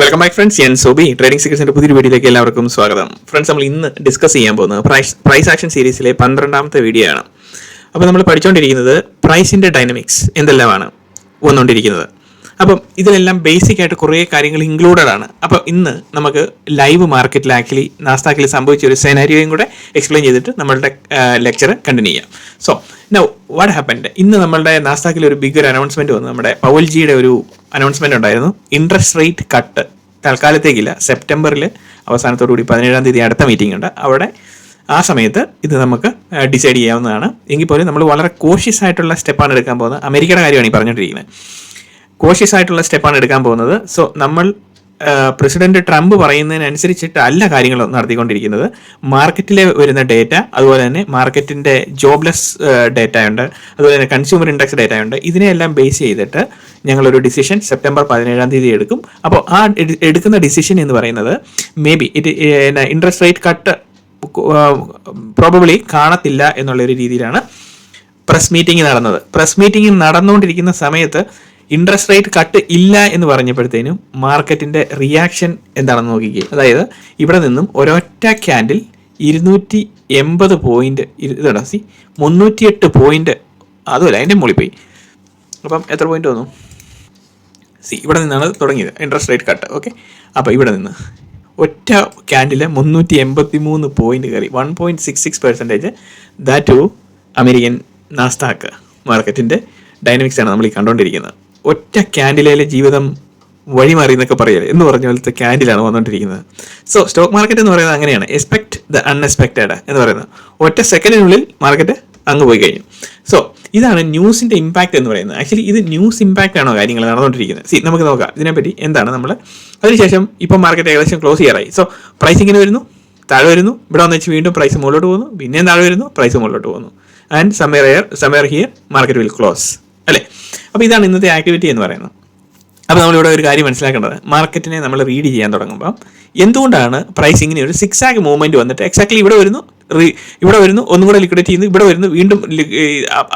Welcome my friends ഞാൻ Sobi. Trading സീക്രസിന്റെ പുതിയൊരു വീഡിയോയിലേക്ക് എല്ലാവർക്കും സ്വാഗതം. ഫ്രണ്ട്സ് നമ്മൾ ഇന്ന് ഡിസ്കസ് ചെയ്യാൻ പോകുന്നത് പ്രൈസ് പ്രൈസ് ആക്ഷൻ സീരീസിലെ പന്ത്രണ്ടാമത്തെ വീഡിയോ ആണ്. അപ്പോൾ നമ്മൾ പഠിച്ചുകൊണ്ടിരിക്കുന്നത് പ്രൈസിന്റെ ഡൈനമിക്സ് എന്തെല്ലാമാണ് വന്നുകൊണ്ടിരിക്കുന്നത് അപ്പം ഇതിലെല്ലാം ബേസിക് ആയിട്ട് കുറേ കാര്യങ്ങൾ ഇൻക്ലൂഡഡ് ആണ്. അപ്പോൾ ഇന്ന് നമുക്ക് ലൈവ് മാർക്കറ്റിൽ ആക്ച്വലി നാസ്താക്കിൽ സംഭവിച്ച ഒരു സെനാരിയോയും കൂടെ എക്സ്പ്ലെയിൻ ചെയ്തിട്ട് നമ്മളുടെ ലെക്ചർ കണ്ടിന്യൂ ചെയ്യാം. സോ നൗ വാട്ട് ഹാപ്പൻഡ് ഇന്ന് നമ്മളുടെ നാസ്താക്കിൽ ഒരു ബിഗ് ഒരു അനൗൺസ്മെന്റ് വന്നു. നമ്മുടെ പവൽജിയുടെ ഒരു അനൗൺസ്മെന്റ് ഉണ്ടായിരുന്നു. ഇൻട്രസ്റ്റ് റേറ്റ് കട്ട് തൽക്കാലത്തേക്കില്ല. സെപ്റ്റംബറിൽ അവസാനത്തോടു കൂടി പതിനേഴാം തീയതി അടുത്ത മീറ്റിംഗ് ഉണ്ട്. അവിടെ ആ സമയത്ത് ഇത് നമുക്ക് ഡിസൈഡ് ചെയ്യാവുന്നതാണ്. എങ്കിൽ പോലും നമ്മൾ വളരെ കോഷ്യസ് ആയിട്ടുള്ള സ്റ്റെപ്പാണ് എടുക്കാൻ പോകുന്നത്. അമേരിക്കയുടെ കാര്യമാണ് ഈ പറഞ്ഞുകൊണ്ടിരിക്കുന്നത്. കോഷ്യസ് ആയിട്ടുള്ള സ്റ്റെപ്പാണ് എടുക്കാൻ പോകുന്നത്. സോ നമ്മൾ പ്രസിഡന്റ് ട്രംപ് പറയുന്നതിനനുസരിച്ചിട്ട് അല്ല കാര്യങ്ങൾ നടത്തിക്കൊണ്ടിരിക്കുന്നത്. മാർക്കറ്റിലെ വരുന്ന ഡേറ്റ അതുപോലെ തന്നെ മാർക്കറ്റിന്റെ ജോബ്ലെസ് ഡേറ്റ ഉണ്ട് അതുപോലെ തന്നെ കൺസ്യൂമർ ഇൻഡെക്സ് ഡേറ്റ ഉണ്ട് ഇതിനെയെല്ലാം ബേസ് ചെയ്തിട്ട് ഞങ്ങളൊരു ഡിസിഷൻ സെപ്റ്റംബർ പതിനേഴാം തീയതി എടുക്കും. അപ്പോൾ ആ എടുക്കുന്ന ഡിസിഷൻ എന്ന് പറയുന്നത് may be it interest rate cut probably കാണത്തില്ല എന്നുള്ളൊരു രീതിയിലാണ് പ്രസ് മീറ്റിംഗ് നടന്നത്. പ്രസ് മീറ്റിംഗ് നടന്നുകൊണ്ടിരിക്കുന്ന സമയത്ത് ഇൻട്രസ്റ്റ് റേറ്റ് കട്ട് ഇല്ല എന്ന് പറഞ്ഞപ്പോഴത്തേനും മാർക്കറ്റിന്റെ റിയാക്ഷൻ എന്താണെന്ന് നോക്കിക്കുക അതായത് ഇവിടെ നിന്നും ഒരൊറ്റ ക്യാൻഡിൽ ഇരുന്നൂറ്റി എൺപത് പോയിന്റ് ഇതാണ് സി മുന്നൂറ്റിയെട്ട് പോയിന്റ് അതുമല്ല അതിന്റെ മുകളിൽ പോയി. അപ്പം എത്ര പോയിന്റ് വന്നു? സി ഇവിടെ നിന്നാണ് തുടങ്ങിയത് ഇൻട്രസ്റ്റ് റേറ്റ് കട്ട് ഓക്കെ അപ്പോൾ ഇവിടെ നിന്ന് ഒറ്റ ക്യാൻഡിൽ മുന്നൂറ്റി എൺപത്തി മൂന്ന് പോയിന്റ് കയറി one point six six percentage that to American Nasdaq മാർക്കറ്റിന്റെ ഡൈനമിക്സ് ആണ് നമ്മൾ ഈ കണ്ടുകൊണ്ടിരിക്കുന്നത് ഒറ്റ ക്യാൻഡിലയിലെ ജീവിതം വഴിമാറി എന്നൊക്കെ പറയൽ എന്ന് പറഞ്ഞ പോലത്തെ ക്യാൻഡിലാണ് വന്നുകൊണ്ടിരിക്കുന്നത് സോ സ്റ്റോക്ക് മാർക്കറ്റ് എന്ന് പറയുന്നത് അങ്ങനെയാണ്. എക്സ്പെക്ട് ദ അൺഎക്സ്പെക്റ്റഡ് എന്ന് പറയുന്നത്. ഒറ്റ സെക്കൻഡിനുള്ളിൽ മാർക്കറ്റ് അങ്ങ് പോയി കഴിഞ്ഞു. സോ ഇതാണ് ന്യൂസിന്റെ ഇമ്പാക്റ്റ് എന്ന് പറയുന്നത്. ആക്ച്വലി ഇത് ന്യൂസ് ഇമ്പാക്റ്റ് ആണോ കാര്യങ്ങൾ നടന്നുകൊണ്ടിരിക്കുന്നത് സി നമുക്ക് നോക്കാം. ഇതിനെപ്പറ്റി എന്താണ് നമ്മൾ അതിനുശേഷം ഇപ്പോൾ മാർക്കറ്റ് ഏകദേശം ക്ലോസ് ചെയ്യാറായി സോ പ്രൈസ് ഇങ്ങനെ വരുന്നു. താഴെ വരുന്നു. ഇവിടെ വന്ന് വെച്ച് വീണ്ടും പ്രൈസ് മുകളിലോട്ട് പോകുന്നു. പിന്നെയും താഴെ വരുന്നു. പ്രൈസ് മുകളിലോട്ട് പോകുന്നു. And somewhere here somewhere here market will close അല്ലേ? അപ്പോൾ ഇതാണ് ഇന്നത്തെ ആക്ടിവിറ്റി എന്ന് പറയുന്നത്. അപ്പോൾ നമ്മളിവിടെ ഒരു കാര്യം മനസ്സിലാക്കേണ്ടത്. മാർക്കറ്റിനെ നമ്മൾ റീഡ് ചെയ്യാൻ തുടങ്ങുമ്പോൾ എന്തുകൊണ്ടാണ് പ്രൈസ് ഇങ്ങനെ ഒരു സിക്സ് ആക്ക് മൂവ്മെന്റ് വന്നിട്ട് എക്സാക്ട്ലി ഇവിടെ വരുന്നു റീ ഇവിടെ വരുന്നു ഒന്നും കൂടെ ലിക്വിഡേറ്റ് ചെയ്യുന്നു ഇവിടെ വരുന്നു വീണ്ടും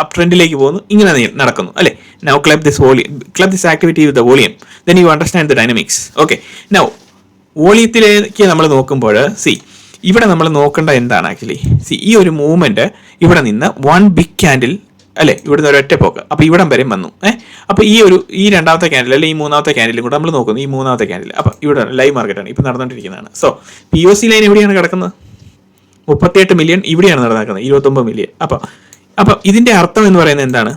അപ് ട്രെൻഡിലേക്ക് പോകുന്നു ഇങ്ങനെ നടക്കുന്നു അല്ലേ? Now club this volume club this activity with the volume then you understand the dynamics okay now വോളിയത്തിലേക്ക് നമ്മൾ നോക്കുമ്പോൾ സി ഇവിടെ നമ്മൾ നോക്കേണ്ട എന്താണ് ആക്ച്വലി സി ഈ ഒരു മൂവ്മെന്റ് ഇവിടെ നിന്ന് വൺ ബിഗ് ക്യാൻഡിൽ അല്ലേ? ഇവിടുന്ന് ഒരു ഒറ്റ പോക്ക്. അപ്പോൾ ഇവിടം വരെയും വന്നു. ഏഹ് അപ്പോൾ ഈ ഒരു ഈ രണ്ടാമത്തെ ക്യാൻഡിൽ അല്ലെങ്കിൽ ഈ മൂന്നാമത്തെ ക്യാൻഡിലും കൂടെ നമ്മൾ നോക്കുന്നു. ഈ മൂന്നാമത്തെ ക്യാൻഡിൽ അപ്പോൾ ഇവിടെ ലൈവ് മാർക്കറ്റാണ് ഇപ്പോൾ നടന്നുകൊണ്ടിരിക്കുന്നതാണ് so P O C line എവിടെയാണ് കിടക്കുന്നത്? മുപ്പത്തിയെട്ട് മില്യൺ ഇവിടെയാണ് നടക്കുന്നത് ഇരുപത്തൊമ്പത് മില്യൺ അപ്പോൾ അപ്പോൾ ഇതിന്റെ അർത്ഥം എന്ന് പറയുന്നത് എന്താണ്?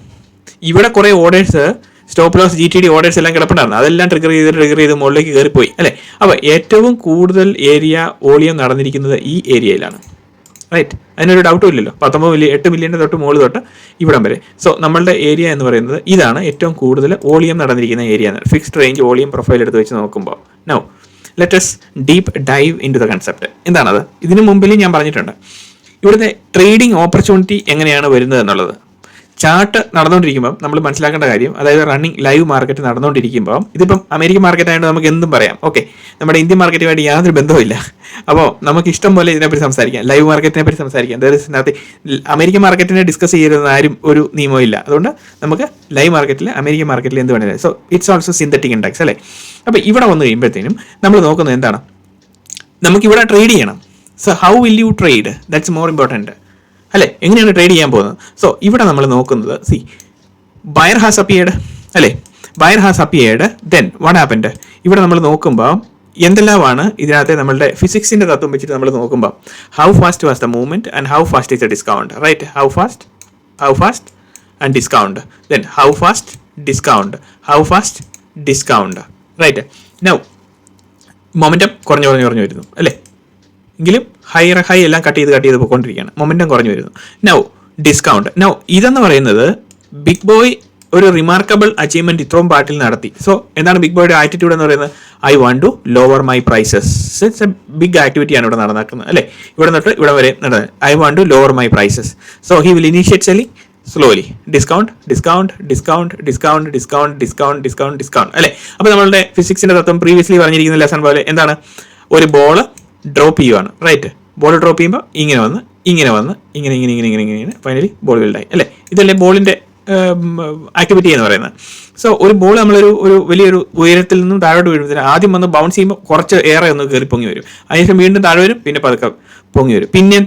ഇവിടെ കുറേ orders stop loss G T D orders എല്ലാം കിടപ്പുണ്ടായിരുന്നു. അതെല്ലാം ട്രിഗർ ചെയ്ത് ട്രിഗർ ചെയ്ത് മുകളിലേക്ക് കയറിപ്പോയി. അല്ലേ? അപ്പോൾ ഏറ്റവും കൂടുതൽ ഏരിയ വോളിയം നടന്നിരിക്കുന്നത് ഈ ഏരിയയിലാണ് റൈറ്റ് അതിനൊരു ഡൗട്ടും ഇല്ലല്ലോ. പത്തൊമ്പത് മില്യൺ എട്ട് മില്യന്റെ തൊട്ട് മുകളിൽ തൊട്ട് ഇവിടം വരെ. സോ നമ്മളുടെ ഏരിയ എന്ന് പറയുന്നത് ഇതാണ് ഏറ്റവും കൂടുതൽ വോളിയം നടന്നിരിക്കുന്ന ഏരിയ എന്ന്. ഫിക്സ്ഡ് റേഞ്ച് വോളിയം പ്രൊഫൈൽ എടുത്ത് വെച്ച് നോക്കുമ്പോൾ. No let's deep dive into the concept എന്താണത്? ഇതിനു മുമ്പിൽ ഞാൻ പറഞ്ഞിട്ടുണ്ട്. ഇവിടുത്തെ ട്രേഡിംഗ് ഓപ്പർച്യൂണിറ്റി എങ്ങനെയാണ് വരുന്നത് എന്നുള്ളത്. ചാർട്ട് നടന്നുകൊണ്ടിരിക്കുമ്പോൾ നമ്മൾ മനസ്സിലാക്കേണ്ട കാര്യം അതായത് റണ്ണിങ് ലൈവ് മാർക്കറ്റ് നടന്നുകൊണ്ടിരിക്കുമ്പോൾ ഇതിപ്പം അമേരിക്കൻ മാർക്കറ്റ് ആയതുകൊണ്ട് നമുക്ക് എന്തും പറയാം. ഓക്കെ നമ്മുടെ ഇന്ത്യൻ മാർക്കറ്റുമായിട്ട് യാതൊരു ബന്ധവുമില്ല. അപ്പോൾ നമുക്ക് ഇഷ്ടം പോലെ ഇതിനെപ്പറ്റി സംസാരിക്കാം. ലൈവ് മാർക്കറ്റിനെ പറ്റി സംസാരിക്കാം. അതായത് അമേരിക്കൻ മാർക്കറ്റിനെ ഡിസ്കസ് ചെയ്യുന്ന ആരും ഒരു നിയമവും ഇല്ല. അതുകൊണ്ട് നമുക്ക് ലൈവ് മാർക്കറ്റിൽ അമേരിക്കൻ മാർക്കറ്റിൽ എന്ത് വേണമെങ്കിലും so it's also synthetic index അല്ലേ? അപ്പോൾ ഇവിടെ വന്നു കഴിയുമ്പോഴത്തേനും നമ്മൾ നോക്കുന്നത് എന്താണ്? നമുക്കിവിടെ ട്രേഡ് ചെയ്യണം. So how will you trade that's more important അല്ലേ? എങ്ങനെയാണ് ട്രേഡ് ചെയ്യാൻ പോകുന്നത്? സോ ഇവിടെ നമ്മൾ നോക്കുന്നത് സി ബയർ ഹാസ് അപ്പിയേഡ് അല്ലേ? Buyer has appeared then what happened ഇവിടെ നമ്മൾ നോക്കുമ്പോൾ എന്തെല്ലാമാണ് ഇതിനകത്തെ നമ്മളുടെ ഫിസിക്സിന്റെ തത്വം വെച്ചിട്ട് നമ്മൾ നോക്കുമ്പോൾ how fast was the movement and how fast is the discount right how fast how fast and discount then how fast discount how fast discount right now momentum കുറഞ്ഞു കുറഞ്ഞു കുറഞ്ഞു വരുന്നു അല്ലേ? എങ്കിലും ഹൈ ഹൈ എല്ലാം കട്ട് ചെയ്ത് cut ചെയ്ത് പോയിക്കൊണ്ടിരിക്കുകയാണ്. മൊമെന്റം കുറഞ്ഞു വരുന്നു. നൗ ഡിസ്കൗണ്ട് നൗ ഇതെന്ന് പറയുന്നത് ബിഗ് ബോയ് ഒരു റിമാർക്കബിൾ അച്ചീവ്മെന്റ് ഇത്രയും പാട്ടിൽ നടത്തി. സോ എന്താണ് ബിഗ് ബോയുടെ ആറ്റിറ്റ്യൂഡ് എന്ന് പറയുന്നത്? I want to lower my prices it's a big ആക്ടിവിറ്റിയാണ് ഇവിടെ നടക്കുന്നത് അല്ലേ? ഇവിടെ നിന്നിട്ട് ഇവിടെ വരെ നടന്നത്. I want to lower my prices so he will initiate selling slowly discount discount discount discount discount discount discount discount അല്ലേ? അപ്പോൾ നമ്മളുടെ ഫിസിക്സിന്റെ തത്വം പ്രീവിയസ്ലി പറഞ്ഞിരിക്കുന്ന ലെസൺ പോലെ എന്താണ്? ഒരു ബോൾ ഡ്രോപ്പ് ചെയ്യുവാണ്. റൈറ്റ് ബോൾ ഡ്രോപ്പ് ചെയ്യുമ്പോൾ ഇങ്ങനെ വന്ന് ഇങ്ങനെ വന്ന് ഇങ്ങനെ ഇങ്ങനെ ഇങ്ങനെ ഇങ്ങനെ ഇങ്ങനെ ഫൈനലി ബോൾ വിൽഡായി അല്ലേ? ഇതല്ലേ ബോളിന്റെ ആക്ടിവിറ്റി എന്ന് പറയുന്നത്. സോ ഒരു ബോൾ നമ്മളൊരു ഒരു വലിയൊരു ഉയരത്തിൽ നിന്നും താഴോട്ട് വീഴുമ്പോൾ ആദ്യം വന്ന് ബൗൺസ് ചെയ്യുമ്പോൾ കുറച്ച് ഏറെ ഒന്ന് കയറി പൊങ്ങി വരും. അതിനുശേഷം വീണ്ടും താഴെ വരും പിന്നെ പതുക്കെ പൊങ്ങി വരും. പിന്നെ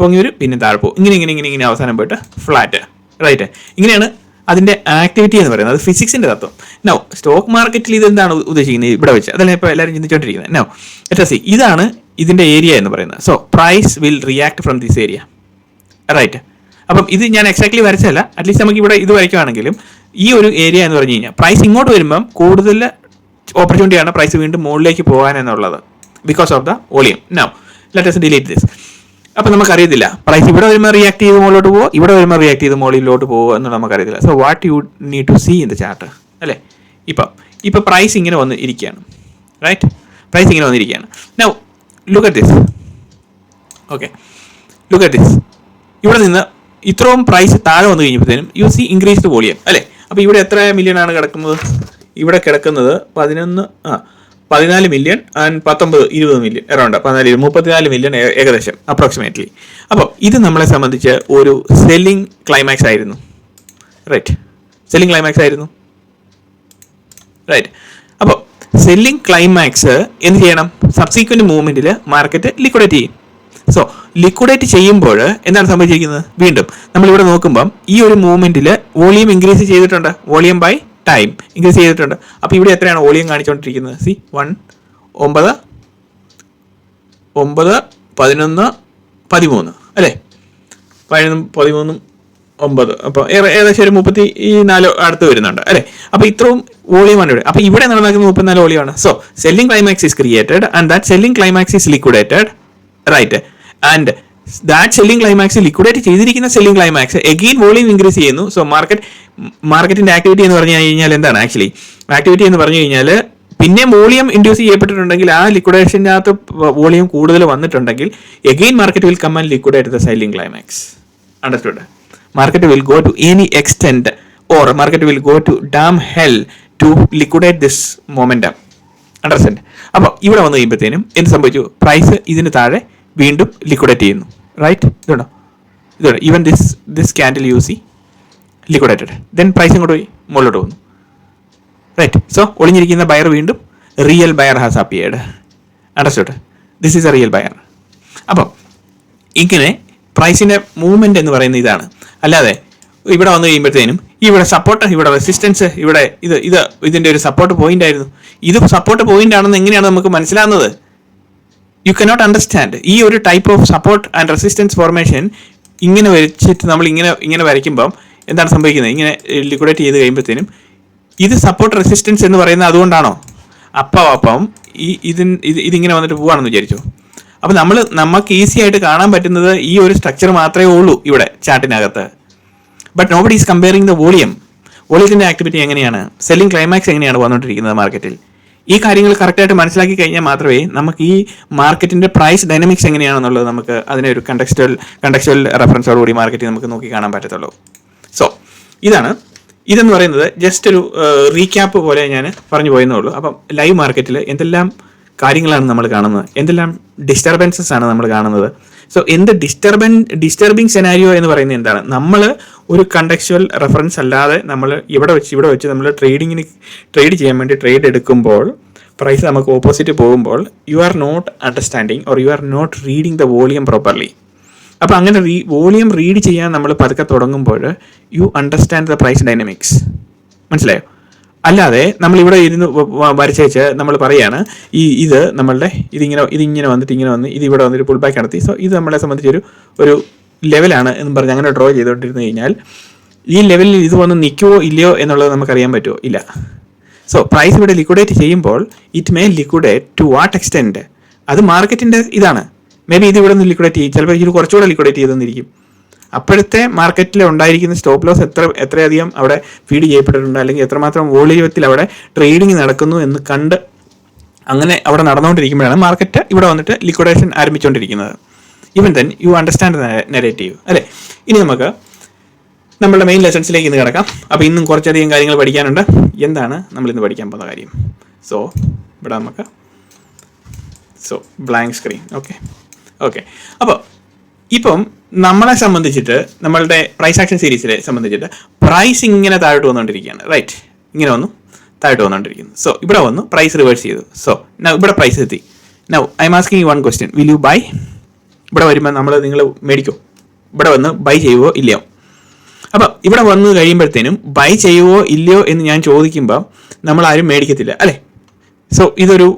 പൊങ്ങി വരും പിന്നെ താഴെ പോകും. ഇങ്ങനെ ഇങ്ങനെ ഇങ്ങനെ ഇങ്ങനെ അവസാനം പോയിട്ട് ഫ്ലാറ്റ് റൈറ്റ് ഇങ്ങനെയാണ് അതിന്റെ ആക്ടിവിറ്റി എന്ന് പറയുന്നത്. അത് ഫിസിക്സിന്റെ തത്വം. നോ സ്റ്റോക്ക് മാർക്കറ്റിൽ ഇത് എന്താണ് ഉദ്ദേശിക്കുന്നത്? ഇവിടെ വെച്ച്. അതല്ല ഇപ്പോൾ എല്ലാവരും ചിന്തിച്ചുകൊണ്ടിരിക്കുന്നത് നോ ലെറ്റ് സി ഇതാണ് ഇതിന്റെ ഏരിയ എന്ന് പറയുന്നത്. So price will react from this area right അപ്പം ഇത് ഞാൻ എക്സാക്ട്ലി വരച്ചല്ല അറ്റ്ലീസ്റ്റ് നമുക്ക് ഇവിടെ ഇത് വരയ്ക്കുവാണെങ്കിലും ഈ ഒരു ഏരിയ എന്ന് പറഞ്ഞു കഴിഞ്ഞാൽ പ്രൈസ് ഇങ്ങോട്ട് വരുമ്പം കൂടുതൽ ഓപ്പർച്യൂണിറ്റിയാണ് പ്രൈസ് വീണ്ടും മുകളിലേക്ക് പോകാൻ എന്നുള്ളത് because of the volume now let's delete this അപ്പം നമുക്കറിയത്തില്ല. പ്രൈസ് ഇവിടെ വരുമ്പോൾ റിയാക്ട് ചെയ്ത് മുകളിലോട്ട് പോകുമോ ഇവിടെ വരുമ്പോൾ റിയാക്ട് ചെയ്ത് മുകളിലോട്ട് പോകുമോ എന്ന് നമുക്കറിയത്തില്ല. So what you need to see in the chart അല്ലേ? ഇപ്പം ഇപ്പം പ്രൈസ് ഇങ്ങനെ വന്ന് ഇരിക്കുകയാണ്. റൈറ്റ് പ്രൈസ് ഇങ്ങനെ വന്നിരിക്കുകയാണ്. Now look at this okay look at this ഇവിടെ നിന്ന് ഇത്രയും പ്രൈസ് താഴെ വന്നു കഴിഞ്ഞപ്പോഴത്തേനും യു സി ഇൻക്രീസ്ഡ് വോളിയം അല്ലേ? അപ്പോൾ ഇവിടെ എത്ര മില്യൺ ആണ് കിടക്കുന്നത്? ഇവിടെ കിടക്കുന്നത് പതിനൊന്ന് ആ പതിനാല് മില്യൺ ആൻഡ് പത്തൊമ്പത് ഇരുപത് മില്യൺ അറൗണ്ട് പതിനാല് മുപ്പത്തിനാല് മില്യൺ ഏകദേശം അപ്രോക്സിമേറ്റ്ലി അപ്പോൾ ഇത് നമ്മളെ സംബന്ധിച്ച് ഒരു സെല്ലിംഗ് ക്ലൈമാക്സ് ആയിരുന്നു. റൈറ്റ് സെല്ലിംഗ് ക്ലൈമാക്സ് ആയിരുന്നു. റൈറ്റ് സെല്ലിംഗ് ക്ലൈമാക്സ് എന്ത് ചെയ്യണം? സബ്സീക്വന്റ് മൂവ്മെന്റിൽ മാർക്കറ്റ് ലിക്വിഡേറ്റ് ചെയ്യും. സോ ലിക്വിഡേറ്റ് ചെയ്യുമ്പോൾ എന്താണ് സംഭവിച്ചിരിക്കുന്നത്? വീണ്ടും നമ്മളിവിടെ നോക്കുമ്പം ഈ ഒരു മൂവ്മെന്റിൽ വോളിയം ഇൻക്രീസ് ചെയ്തിട്ടുണ്ട്. വോളിയം ബൈ ടൈം ഇൻക്രീസ് ചെയ്തിട്ടുണ്ട്. അപ്പോൾ ഇവിടെ എത്രയാണ് വോളിയം കാണിച്ചുകൊണ്ടിരിക്കുന്നത് സി വൺ ഒമ്പത് ഒമ്പത് പതിനൊന്ന് പതിമൂന്ന്. അല്ലേ? പതിനൊന്നും പതിമൂന്നും ഒമ്പത്. അപ്പോൾ ഏകദേശം ഒരു മുപ്പത്തി ഈ നാല് അടുത്ത് വരുന്നുണ്ട് അല്ലേ? അപ്പോൾ ഇത്രയും വോളിയമാണ് ഇവിടെ. അപ്പോൾ ഇവിടെ നടന്നിരിക്കുന്ന മുപ്പത്തിനാല് വോളിയമാണ്. So selling climax is created and that selling climax is liquidated right and that selling climax liquidate ചെയ്തിരിക്കുന്ന selling climax again volume increase ചെയ്യുന്നു. സോ മാർക്കറ്റ് മാർക്കറ്റിന്റെ ആക്ടിവിറ്റി എന്ന് പറഞ്ഞു കഴിഞ്ഞാൽ എന്താണ് ആക്ച്വലി ആക്ടിവിറ്റി എന്ന് പറഞ്ഞു കഴിഞ്ഞാൽ പിന്നെ വോളിയം ഇൻഡ്യൂസ് ചെയ്യപ്പെട്ടിട്ടുണ്ടെങ്കിൽ ആ ലിക്വിഡേഷന്റെ അകത്ത് വോളിയം കൂടുതൽ വന്നിട്ടുണ്ടെങ്കിൽ again market will come liquidate the selling climax understood market will go to any extent or market will go to damn hell to liquidate this momentum understand അപ്പോൾ ഇവിടെ വന്നു കഴിയുമ്പോഴത്തേനും എന്ത് സംഭവിച്ചു? പ്രൈസ് ഇതിന് താഴെ വീണ്ടും ലിക്വിഡേറ്റ് ചെയ്യുന്നു. റൈറ്റ് ഇതുണ്ടോ? ഇതുണ്ട്. Even this this candle use see liquidated then price ഇങ്ങോട്ട് പോയി. മുകളിലോട്ട് പോകുന്നു. റൈറ്റ് സോ ഒളിഞ്ഞിരിക്കുന്ന ബയർ വീണ്ടും real buyer has appeared understood this is a real buyer അപ്പം ഇങ്ങനെ പ്രൈസിന്റെ മൂവ്മെന്റ് എന്ന് പറയുന്ന ഇതാണ്. അല്ലാതെ ഇവിടെ വന്നു കഴിയുമ്പോഴത്തേനും ഇവിടെ സപ്പോർട്ട് ഇവിടെ റെസിസ്റ്റൻസ് ഇവിടെ ഇത് ഇത് ഇതിന്റെ ഒരു സപ്പോർട്ട് പോയിന്റ് ആയിരുന്നു. ഇത് സപ്പോർട്ട് പോയിന്റ് ആണെന്ന് എങ്ങനെയാണ് നമുക്ക് മനസ്സിലാകുന്നത് യു കനോട്ട് അണ്ടർസ്റ്റാൻഡ് ഈ ഒരു type of support and resistance formation ഇങ്ങനെ വരച്ചിട്ട് നമ്മൾ ഇങ്ങനെ ഇങ്ങനെ വരയ്ക്കുമ്പം എന്താണ് സംഭവിക്കുന്നത്? ഇങ്ങനെ ലിക്വിഡേറ്റ് ചെയ്ത് കഴിയുമ്പോഴത്തേനും ഇത് സപ്പോർട്ട് റെസിസ്റ്റൻസ് എന്ന് പറയുന്നത് അതുകൊണ്ടാണോ? അപ്പം അപ്പം ഈ ഇതിൻ ഇത് ഇതിങ്ങനെ വന്നിട്ട് പോവാണെന്ന് വിചാരിച്ചു? അപ്പം നമ്മൾ നമുക്ക് ഈസി ആയിട്ട് കാണാൻ പറ്റുന്നത് ഈ ഒരു സ്ട്രക്ചർ മാത്രമേ ഉള്ളൂ ഇവിടെ ചാർട്ടിനകത്ത് but nobody is comparing the volume വോളിയത്തിന്റെ activity എങ്ങനെയാണ്? സെല്ലിംഗ് ക്ലൈമാക്സ് എങ്ങനെയാണ് വന്നുകൊണ്ടിരിക്കുന്നത് മാർക്കറ്റിൽ ഈ കാര്യങ്ങൾ കറക്റ്റായിട്ട് മനസ്സിലാക്കി കഴിഞ്ഞാൽ മാത്രമേ നമുക്ക് ഈ മാർക്കറ്റിന്റെ പ്രൈസ് ഡൈനമിക്സ് എങ്ങനെയാണെന്നുള്ളത് നമുക്ക് അതിനെ ഒരു കണ്ടക്സ്റ്റൽ കണ്ടക്സ്റ്റൽ റെഫറൻസോടുകൂടി മാർക്കറ്റിൽ നമുക്ക് നോക്കി കാണാൻ പറ്റത്തുള്ളൂ. സോ ഇതാണ്. ഇതെന്ന് പറയുന്നത് ജസ്റ്റ് ഒരു റീക്യാപ്പ് പോലെ ഞാൻ പറഞ്ഞു പോയെന്നേ ഉള്ളൂ. അപ്പം ലൈവ് മാർക്കറ്റിൽ എന്തെല്ലാം കാര്യങ്ങളാണ് നമ്മൾ കാണുന്നത്. എന്തെല്ലാം ഡിസ്റ്റർബൻസസ് ആണ് നമ്മൾ കാണുന്നത്. സോ എന്ത് ഡിസ്റ്റർബൻ ഡിസ്റ്റർബിങ് സെനാരിയോ എന്ന് പറയുന്നത് എന്താണ്? നമ്മൾ ഒരു കണ്ടക്ച്വൽ റെഫറൻസ് അല്ലാതെ നമ്മൾ ഇവിടെ വെച്ച് ഇവിടെ വെച്ച് നമ്മൾ ട്രേഡിങ്ങിന് ട്രേഡ് ചെയ്യാൻ വേണ്ടി ട്രേഡ് എടുക്കുമ്പോൾ പ്രൈസ് നമുക്ക് ഓപ്പോസിറ്റ് പോകുമ്പോൾ you are not understanding or you are not reading the volume properly അപ്പോൾ അങ്ങനെ റീ വോളിയം റീഡ് ചെയ്യാൻ നമ്മൾ പതുക്കെ തുടങ്ങുമ്പോൾ you understand the price dynamics മനസ്സിലായോ? അല്ലാതെ നമ്മൾ ഇവിടെ ഇരുന്ന് വരച്ചേച്ച് നമ്മൾ പറയാണ് ഈ ഇത് നമ്മളുടെ ഇതിങ്ങനെ ഇതിങ്ങനെ വന്നിട്ട് ഇങ്ങനെ വന്ന് ഇത് ഇവിടെ വന്നിട്ട് പുൾ ബാക്ക് നടത്തി. സോ ഇത് നമ്മളെ സംബന്ധിച്ചൊരു ഒരു ലെവലാണ് എന്ന് പറഞ്ഞ് അങ്ങനെ ഡ്രോ ചെയ്തുകൊണ്ടിരുന്നു കഴിഞ്ഞാൽ ഈ ലെവലിൽ ഇത് വന്ന് നിൽക്കുമോ ഇല്ലയോ എന്നുള്ളത് നമുക്കറിയാൻ പറ്റുമോ ഇല്ല. സോ പ്രൈസ് ഇവിടെ ലിക്വിഡേറ്റ് ചെയ്യുമ്പോൾ it may liquidate to what extent അത് മാർക്കറ്റിന്റെ ഇതാണ്. മേ ബി ഇത് ഇവിടെ നിന്ന് ലിക്വിഡേറ്റ് ചെയ്യും. ചിലപ്പോൾ ഇത് കുറച്ചുകൂടെ ലിക്വിഡേറ്റ് ചെയ്തെന്നിരിക്കും അപ്പോഴത്തെ മാർക്കറ്റിൽ ഉണ്ടായിരിക്കുന്ന സ്റ്റോപ്പ് ലോസ് എത്ര എത്രയധികം അവിടെ ഫീഡ് ചെയ്യപ്പെട്ടിട്ടുണ്ട്? അല്ലെങ്കിൽ എത്രമാത്രം വോളിയത്തിൽ അവിടെ ട്രേഡിംഗ് നടക്കുന്നു എന്ന് കണ്ട് അങ്ങനെ അവിടെ നടന്നുകൊണ്ടിരിക്കുമ്പോഴാണ് മാർക്കറ്റ് ഇവിടെ വന്നിട്ട് liquidation ആരംഭിച്ചുകൊണ്ടിരിക്കുന്നത്. Even then you understand negative അല്ലേ? ഇനി നമുക്ക് നമ്മുടെ മെയിൻ ലെസൺസിലേക്ക് ഇന്ന് കിടക്കാം. അപ്പോൾ ഇന്നും കുറച്ചധികം കാര്യങ്ങൾ പഠിക്കാനുണ്ട്. എന്താണ് നമ്മൾ ഇന്ന് പഠിക്കാൻ പോകുന്ന കാര്യം? സോ ഇവിടെ നമുക്ക് so blank screen okay okay അപ്പോൾ ഇപ്പം നമ്മളെ സംബന്ധിച്ചിട്ട് നമ്മളുടെ പ്രൈസ് ആക്ഷൻ സീരീസിനെ സംബന്ധിച്ചിട്ട് പ്രൈസ് ഇങ്ങനെ താഴോട്ട് വന്നുകൊണ്ടിരിക്കുകയാണ് റൈറ്റ് ഇങ്ങനെ വന്നു താഴോട്ട് വന്നുകൊണ്ടിരിക്കുന്നു സോ ഇവിടെ വന്നു പ്രൈസ് റിവേഴ്സ് ചെയ്തു. സോ ഇവിടെ പ്രൈസ് എത്തി. Now I'm asking one question will you buy ഇവിടെ വരുമ്പോൾ നമ്മൾ നിങ്ങൾ മേടിക്കോ. ഇവിടെ വന്ന് ബൈ ചെയ്യുവോ ഇല്ലയോ? അപ്പം ഇവിടെ വന്ന് കഴിയുമ്പോഴത്തേനും ബൈ ചെയ്യുവോ ഇല്ലയോ എന്ന് ഞാൻ ചോദിക്കുമ്പോൾ നമ്മൾ ആരും മേടിക്കത്തില്ല. അല്ലേ? സോ ഇതൊരു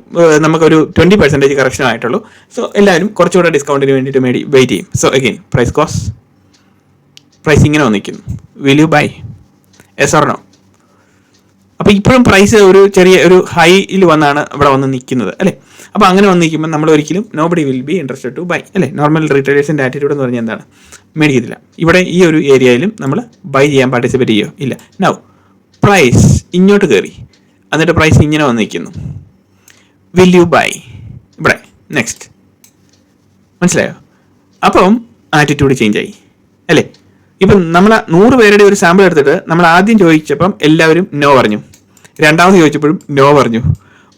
നമുക്കൊരു ട്വന്റി പെർസെന്റേജ് കറക്ഷൻ ആയിട്ടുള്ളൂ. സോ എല്ലാവരും കുറച്ചുകൂടെ ഡിസ്കൗണ്ടിന് വേണ്ടിയിട്ട് മേടി വെയിറ്റ് ചെയ്യും. So again price goes price ഇങ്ങനെ വന്നിരിക്കുന്നു. Will you buy yes or no അപ്പോൾ ഇപ്പോഴും പ്രൈസ് ഒരു ചെറിയ ഒരു ഹൈയിൽ വന്നാണ് ഇവിടെ വന്ന് നിൽക്കുന്നത് അല്ലേ? അപ്പോൾ അങ്ങനെ വന്ന് നിൽക്കുമ്പോൾ നമ്മൾ ഒരിക്കലും nobody will be interested to buy അല്ലേ? നോർമൽ റീറ്റെയിലേഴ്സിന്റെ ആറ്റിറ്റ്യൂഡ് എന്ന് പറഞ്ഞാൽ എന്താണ്? മേടിക്കത്തില്ല. ഇവിടെ ഈ ഒരു ഏരിയയിലും നമ്മൾ ബൈ ചെയ്യാൻ പാർട്ടിസിപ്പേറ്റ് ചെയ്യുമോ ഇല്ല. നൗ പ്രൈസ് ഇങ്ങോട്ട് കയറി. എന്നിട്ട് പ്രൈസ് ഇങ്ങനെ വന്ന് നിൽക്കുന്നു. വിൽ യു ബൈ ഇവിടെ നെക്സ്റ്റ് മനസ്സിലായോ? അപ്പം ആറ്റിറ്റ്യൂഡ് ചേഞ്ച് ആയി. അല്ലേ? ഇപ്പം നമ്മൾ നൂറ് പേരുടെ ഒരു സാമ്പിൾ എടുത്തിട്ട് നമ്മൾ ആദ്യം ചോദിച്ചപ്പം എല്ലാവരും നോ പറഞ്ഞു. രണ്ടാമത് ചോദിച്ചപ്പോഴും നോ പറഞ്ഞു.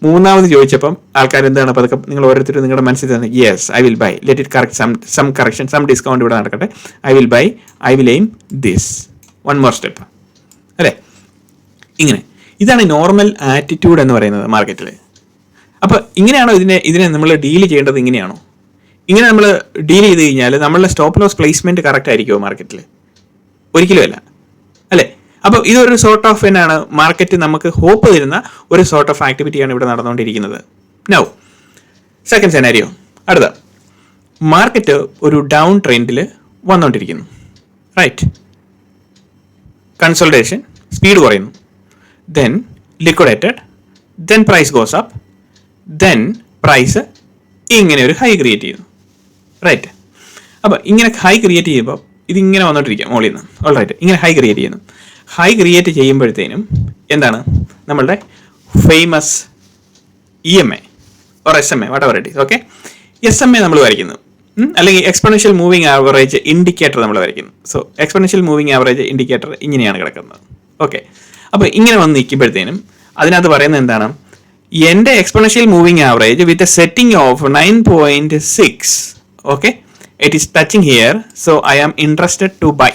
മൂന്നാമത് ചോദിച്ചപ്പം ആൾക്കാർ എന്താണ്? അപ്പോൾ അതൊക്കെ നിങ്ങൾ ഓരോരുത്തരും നിങ്ങളുടെ മനസ്സിൽ തന്നെ yes I will buy let it correct some some correction some discount ഇവിടെ നടക്കട്ടെ. I will buy I will aim this one more step അല്ലേ? ഇങ്ങനെ. ഇതാണ് നോർമൽ ആറ്റിറ്റ്യൂഡ് എന്ന് പറയുന്നത് മാർക്കറ്റിൽ അപ്പോൾ ഇങ്ങനെയാണോ ഇതിനെ ഇതിനെ നമ്മൾ ഡീൽ ചെയ്യേണ്ടത് ഇങ്ങനെയാണോ? ഇങ്ങനെ നമ്മൾ ഡീൽ ചെയ്ത് കഴിഞ്ഞാൽ നമ്മളുടെ സ്റ്റോപ്പ് ലോസ് പ്ലേസ്മെന്റ് കറക്റ്റ് ആയിരിക്കുമോ മാർക്കറ്റിൽ ഒരിക്കലും അല്ല. അല്ലേ? അപ്പോൾ ഇതൊരു സോർട്ട് ഓഫ് എന്നാണ് മാർക്കറ്റ് നമുക്ക് ഹോപ്പ് തരുന്ന ഒരു സോർട്ട് ഓഫ് ആക്ടിവിറ്റിയാണ് ഇവിടെ നടന്നുകൊണ്ടിരിക്കുന്നത്. നൗ സെക്കൻഡ് സെനാരിയോ അടുത്ത. മാർക്കറ്റ് ഒരു ഡൗൺ ട്രെൻഡിൽ വന്നുകൊണ്ടിരിക്കുന്നു റൈറ്റ് കൺസൾട്ടേഷൻ സ്പീഡ് കുറയുന്നു. Then liquidated then price goes up then price ഇങ്ങനെ ഒരു ഹൈ ക്രിയേറ്റ് ചെയ്യുന്നു. റൈറ്റ് അപ്പോൾ ഇങ്ങനെ ഹൈ ക്രിയേറ്റ് ചെയ്യുമ്പോൾ ഇതിങ്ങനെ വന്നോണ്ടിരിക്കുക മുകളിൽ നിന്ന് ഓൾ റൈറ്റ് ഇങ്ങനെ ഹൈ ക്രിയേറ്റ് ചെയ്യുന്നു. ഹൈ ക്രിയേറ്റ് ചെയ്യുമ്പോഴത്തേനും എന്താണ്? നമ്മളുടെ famous E M A or S M A whatever it is okay S M A നമ്മൾ വരയ്ക്കുന്നു. അല്ലെങ്കിൽ എക്സ്പെണൻഷ്യൽ മൂവിങ് ആവറേജ് ഇൻഡിക്കേറ്റർ നമ്മൾ വരയ്ക്കുന്നു. So exponential moving average indicator ഇങ്ങനെയാണ് കിടക്കുന്നത്. ഓക്കെ അപ്പോൾ ഇങ്ങനെ വന്ന് നിൽക്കുമ്പോഴത്തേനും അതിനകത്ത് പറയുന്നത് എന്താണ്? എന്റെ exponential moving average with a setting of nine point six okay it is touching here so I am interested to buy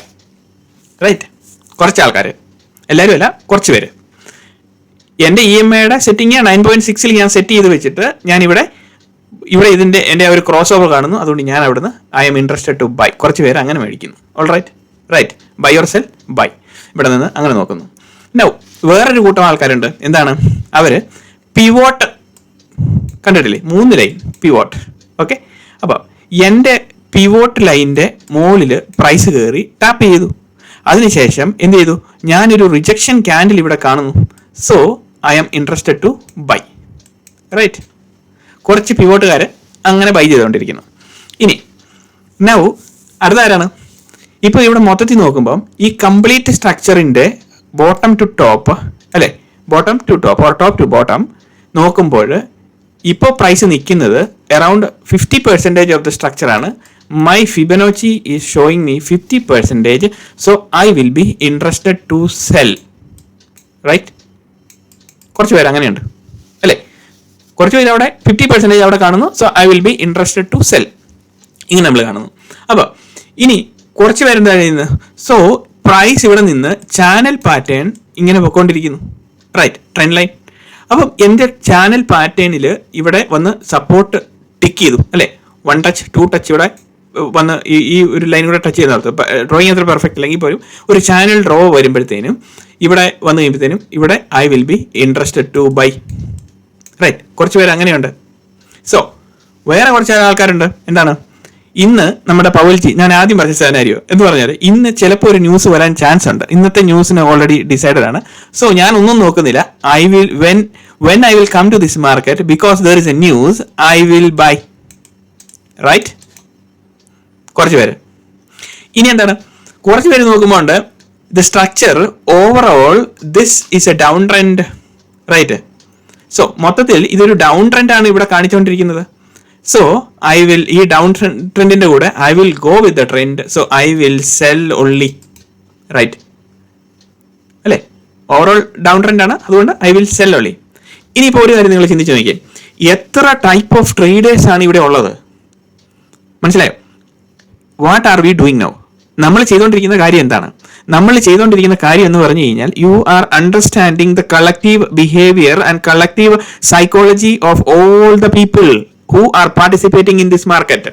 right കുറച്ച് ആൾക്കാർ എല്ലാവരും അല്ല കുറച്ച് പേര്. എന്റെ ഇ എം ഐയുടെ സെറ്റിംഗ് നയൻ പോയിന്റ് സിക്സിൽ ഞാൻ സെറ്റ് ചെയ്ത് വെച്ചിട്ട് ഞാൻ ഇവിടെ ഇവിടെ ഇതിന്റെ എന്റെ ഒരു ക്രോസ് ഓവർ കാണുന്നു. അതുകൊണ്ട് ഞാൻ അവിടുന്ന് I'm interested to buy കുറച്ച് പേര് അങ്ങനെ മേടിക്കുന്നു. All right right buy your sell buy ഇവിടെ നിന്ന് അങ്ങനെ നോക്കുന്നു. നൗ വേറൊരു കൂട്ടം ആൾക്കാരുണ്ട്. എന്താണ്? അവർ പിവോട്ട് കണ്ടിട്ടില്ലേ? മൂന്ന് ലൈൻ പിവോട്ട് ഓക്കെ അപ്പോൾ എന്റെ പിവോട്ട് ലൈന്റെ മുകളിൽ പ്രൈസ് കയറി ടാപ്പ് ചെയ്തു. അതിനുശേഷം എന്ത് ചെയ്തു? ഞാനൊരു റിജക്ഷൻ ക്യാൻഡിൽ ഇവിടെ കാണുന്നു. So I am interested to buy right കുറച്ച് പിവോട്ടുകാർ അങ്ങനെ ബൈ ചെയ്തുകൊണ്ടിരിക്കുന്നു. ഇനി നൗ അടുത്താരാണ്? ഇപ്പോൾ ഇവിടെ മൊത്തത്തിൽ നോക്കുമ്പം ഈ കംപ്ലീറ്റ് സ്ട്രക്ചറിന്റെ ബോട്ടം ടു ടോപ്പ് അല്ലേ? Bottom to top or top to bottom നോക്കുമ്പോൾ ഇപ്പോൾ പ്രൈസ് നിൽക്കുന്നത് around fifty percentage of the സ്ട്രക്ചറാണ് my Fibonacci is showing me fifty percentage so I will be interested to sell right കുറച്ച് പേര് അങ്ങനെയുണ്ട്. അല്ലേ? കുറച്ച് പേര് അവിടെ ഫിഫ്റ്റി പെർസെന്റേജ് അവിടെ കാണുന്നു so I will be interested to sell ഇങ്ങനെ നമ്മൾ കാണുന്നു. അപ്പോൾ ഇനി കുറച്ച് പേരെന്താ ചെയ്യുന്നത്? സോ പ്രൈസ് ഇവിടെ നിന്ന് ചാനൽ പാറ്റേൺ ഇങ്ങനെ പോയിക്കൊണ്ടിരിക്കുന്നു റൈറ്റ് ട്രെൻഡ് ലൈൻ അപ്പം എന്റെ ചാനൽ പാറ്റേണിൽ ഇവിടെ വന്ന് സപ്പോർട്ട് ടിക്ക് ചെയ്തു അല്ലേ? വൺ ടച്ച് ടു ടച്ച് ഇവിടെ വന്ന് ഈ ഈ ഒരു ലൈൻ കൂടെ ടച്ച് ചെയ്യുന്ന ഡ്രോയിങ് അത്ര പെർഫെക്റ്റ് അല്ലെങ്കിൽ പോലും ഒരു ചാനൽ ഡ്രോ വരുമ്പോഴത്തേനും ഇവിടെ വന്ന് കഴിയുമ്പോഴത്തേനും ഇവിടെ I will be interested to buy right കുറച്ച് പേര് അങ്ങനെയുണ്ട്. സോ വേറെ കുറച്ച് ആൾക്കാരുണ്ട്. എന്താണ്? ഇന്ന് നമ്മുടെ പവൽജി ഞാൻ ആദ്യം പറഞ്ഞ സെനാരിയോ എന്ന് പറഞ്ഞാൽ ഇന്ന് ചിലപ്പോൾ ഒരു ന്യൂസ് വരാൻ ചാൻസ് ഉണ്ട്. ഇന്നത്തെ ന്യൂസിന് ഓൾറെഡി ഡിസൈഡഡ് ആണ്. സോ ഞാൻ ഒന്നും നോക്കുന്നില്ല. I will when when I will come to this market because there is a news I will buy right കുറച്ച് പേര്. ഇനി എന്താണ്? കുറച്ച് പേര് നോക്കുമ്പോൾ the structure overall this is a down trend right so മൊത്തത്തിൽ ഇതൊരു ഡൗൺ ട്രെൻഡ് ആണ് ഇവിടെ കാണിച്ചുകൊണ്ടിരിക്കുന്നത്. സോ ഐ വിൽ ഈ ഡൗൺ ട്രെൻഡിന്റെ കൂടെ I will go with the trend so I will sell only right അല്ലേ? ഓവറോൾ ഡൗൺ ട്രെൻഡ് ആണ്. അതുകൊണ്ട് ഐ വിൽ സെൽ ഒൺലി ഇനിയിപ്പോൾ ഒരു കാര്യം നിങ്ങൾ ചിന്തിച്ച് നോക്കിയേ. എത്ര ടൈപ്പ് ഓഫ് ട്രേഡേഴ്സ് ആണ് ഇവിടെ ഉള്ളത്? മനസ്സിലായോ? What are we doing now നമ്മൾ ചെയ്തുകൊണ്ടിരിക്കുന്ന കാര്യം എന്താണ്? നമ്മൾ ചെയ്തുകൊണ്ടിരിക്കുന്ന കാര്യം എന്ന് പറഞ്ഞു കഴിഞ്ഞാൽ you are understanding the collective behaviour and collective psychology of all the people who are participating in this market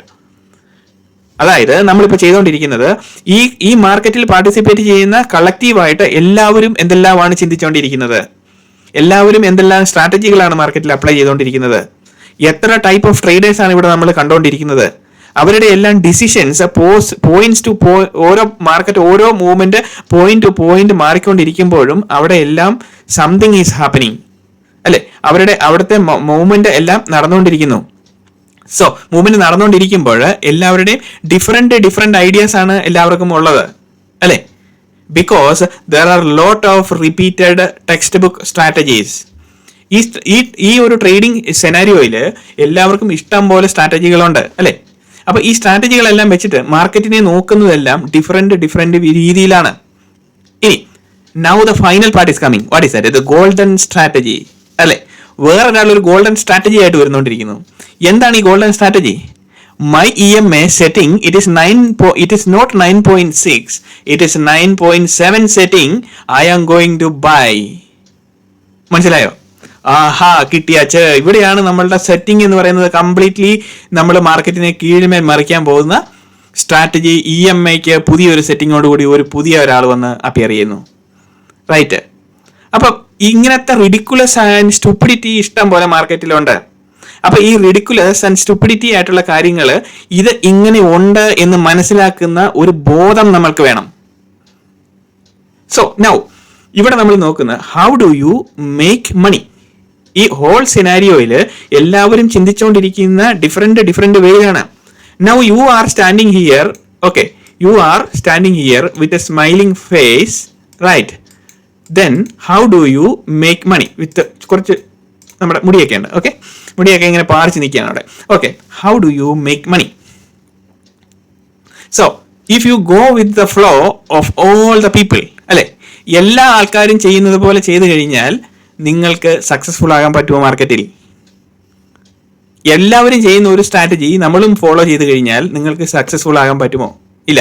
അതായത് നമ്മളിപ്പോൾ ചെയ്തുകൊണ്ടിരിക്കുന്നത് ഈ ഈ മാർക്കറ്റിൽ പാർട്ടിസിപ്പേറ്റ് ചെയ്യുന്ന കളക്റ്റീവായിട്ട് എല്ലാവരും എന്തെല്ലാമാണ് ചിന്തിച്ചുകൊണ്ടിരിക്കുന്നത് എല്ലാവരും എന്തെല്ലാം സ്ട്രാറ്റജികളാണ് മാർക്കറ്റിൽ അപ്ലൈ ചെയ്തുകൊണ്ടിരിക്കുന്നത് എത്ര ടൈപ്പ് ഓഫ് ട്രേഡേഴ്സ് ആണ് ഇവിടെ നമ്മൾ കണ്ടുകൊണ്ടിരിക്കുന്നത് അവരുടെ എല്ലാം ഡിസിഷൻസ് പോസ് പോയിന്റ്സ് ടു പോ ഓരോ മാർക്കറ്റ് ഓരോ മൂവ്മെന്റ് പോയിന്റ് ടു പോയിന്റ് മാറിക്കൊണ്ടിരിക്കുമ്പോഴും അവിടെ എല്ലാം സംതിങ് ഈസ് ഹാപ്പനിങ് അല്ലെ? അവരുടെ അവിടുത്തെ മൂവ്മെന്റ് എല്ലാം നടന്നുകൊണ്ടിരിക്കുന്നു സോ മൂവ്മെന്റ് നടന്നുകൊണ്ടിരിക്കുമ്പോൾ എല്ലാവരുടെയും ഡിഫറെന്റ് ഡിഫറെന്റ് ഐഡിയാസ് ആണ് എല്ലാവർക്കും ഉള്ളത്. അല്ലെ? Because there are lot of repeated textbook strategies ഈ ഈ ഒരു ട്രേഡിംഗ് സെനാരിയോയിൽ എല്ലാവർക്കും ഇഷ്ടം പോലെ സ്ട്രാറ്റജികളുണ്ട് അല്ലെ? അപ്പൊ ഈ സ്ട്രാറ്റജികളെല്ലാം വെച്ചിട്ട് മാർക്കറ്റിനെ നോക്കുന്നതെല്ലാം ഡിഫറെന്റ് ഡിഫറെന്റ് രീതിയിലാണ്. ഇനി now the final part is coming what is that the golden strategy വേറെ ഒരു ഗോൾഡൻ സ്ട്രാറ്റജി ആയിട്ട് വരുന്നോണ്ടിരിക്കുന്നു. എന്താണ് ഈ golden strategy my E M A setting it is nine it is not nine point six it is nine point seven setting I am going to buy മനസ്സിലായോ? ആഹാ കിട്ടിയ ഇവിടെയാണ് നമ്മളുടെ സെറ്റിംഗ് എന്ന് പറയുന്നത് കംപ്ലീറ്റ്ലി നമ്മൾ മാർക്കറ്റിനെ കീഴ്മേൽ മറിക്കാൻ പോകുന്ന സ്ട്രാറ്റജി ഇ എം ഐക്ക് പുതിയൊരു സെറ്റിങ്ങോടുകൂടി ഒരു പുതിയ ഒരാൾ വന്ന് അപ്പിയർ ചെയ്യുന്നു. റൈറ്റ് അപ്പം ഇങ്ങനത്തെ റിഡിക്കുലസ് ആൻഡ് സ്റ്റുപ്പിഡിറ്റി ഇഷ്ടം പോലെ മാർക്കറ്റിലുണ്ട് അപ്പൊ ഈ റിഡിക്കുലസ് ആൻഡ് സ്റ്റുപ്പിഡിറ്റി ആയിട്ടുള്ള കാര്യങ്ങൾ ഇത് ഇങ്ങനെ ഉണ്ട് എന്ന് മനസ്സിലാക്കുന്ന ഒരു ബോധം നമ്മൾക്ക് വേണം. സോ നൗ ഇവിടെ നമ്മൾ നോക്കുന്നത് how do you make money ഈ ഹോൾ സിനാരിയോയിൽ എല്ലാവരും ചിന്തിച്ചുകൊണ്ടിരിക്കുന്ന different different വേയിലാണ് now you are standing here okay you are standing here with a smiling face right then how do you make money with കുറച്ച് നമ്മുടെ മുടിയൊക്കെ ഉണ്ട്. ഓക്കെ മുടിയൊക്കെ ഇങ്ങനെ പാറിച്ച് നിൽക്കുകയാണ് അവിടെ. Okay how do you make money so if you go with the flow of all the people അല്ലെ? എല്ലാ ആൾക്കാരും ചെയ്യുന്നത് പോലെ ചെയ്തു കഴിഞ്ഞാൽ നിങ്ങൾക്ക് സക്സസ്ഫുൾ ആകാൻ പറ്റുമോ മാർക്കറ്റിൽ എല്ലാവരും ചെയ്യുന്ന ഒരു സ്ട്രാറ്റജി നമ്മളും ഫോളോ ചെയ്ത് കഴിഞ്ഞാൽ നിങ്ങൾക്ക് സക്സസ്ഫുൾ ആകാൻ പറ്റുമോ? ഇല്ല.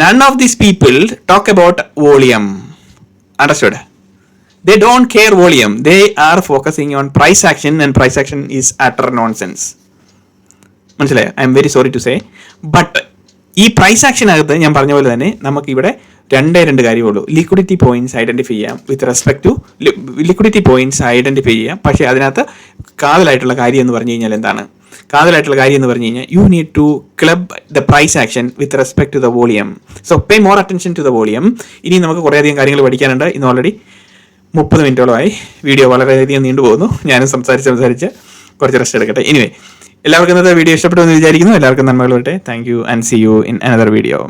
None of these people talk about volume understood they don't care volume they are focusing on price action and price action is utter nonsense മനസ്സിലായോ? I am very sorry to say but ഈ price ആക്ഷനകത്ത് ഞാൻ പറഞ്ഞ പോലെ തന്നെ നമുക്ക് ഇവിടെ രണ്ടേ രണ്ട് കാര്യമേ ഉള്ളൂ ലിക്വിഡിറ്റി പോയിന്റ്സ് ഐഡന്റിഫൈ ചെയ്യാം with respect to liquidity points identify ചെയ്യാം. പക്ഷേ അതിനകത്ത് കാതലായിട്ടുള്ള കാര്യം എന്ന് പറഞ്ഞു കഴിഞ്ഞാൽ എന്താണ്? കാതലായിട്ടുള്ള കാര്യം എന്ന് പറഞ്ഞു കഴിഞ്ഞാൽ you need to club the price action with respect to the volume so pay more attention to the volume ഇനി നമുക്ക് കുറേയധികം കാര്യങ്ങൾ പഠിക്കാനുണ്ട്. ഇന്ന് ഓൾറെഡി മുപ്പത് മിനിറ്റോളമായി. വീഡിയോ വളരെയധികം നീണ്ടുപോകുന്നു ഞാനും സംസാരിച്ച് സംസാരിച്ച് കുറച്ച് റെസ്റ്റ് എടുക്കട്ടെ. എനിവേ എല്ലാവർക്കും ഇന്നത്തെ വീഡിയോ ഇഷ്ടപ്പെട്ടു എന്ന് വിചാരിക്കുന്നു. എല്ലാവർക്കും നന്മകൾ വരട്ടെ. Thank you and see you in another video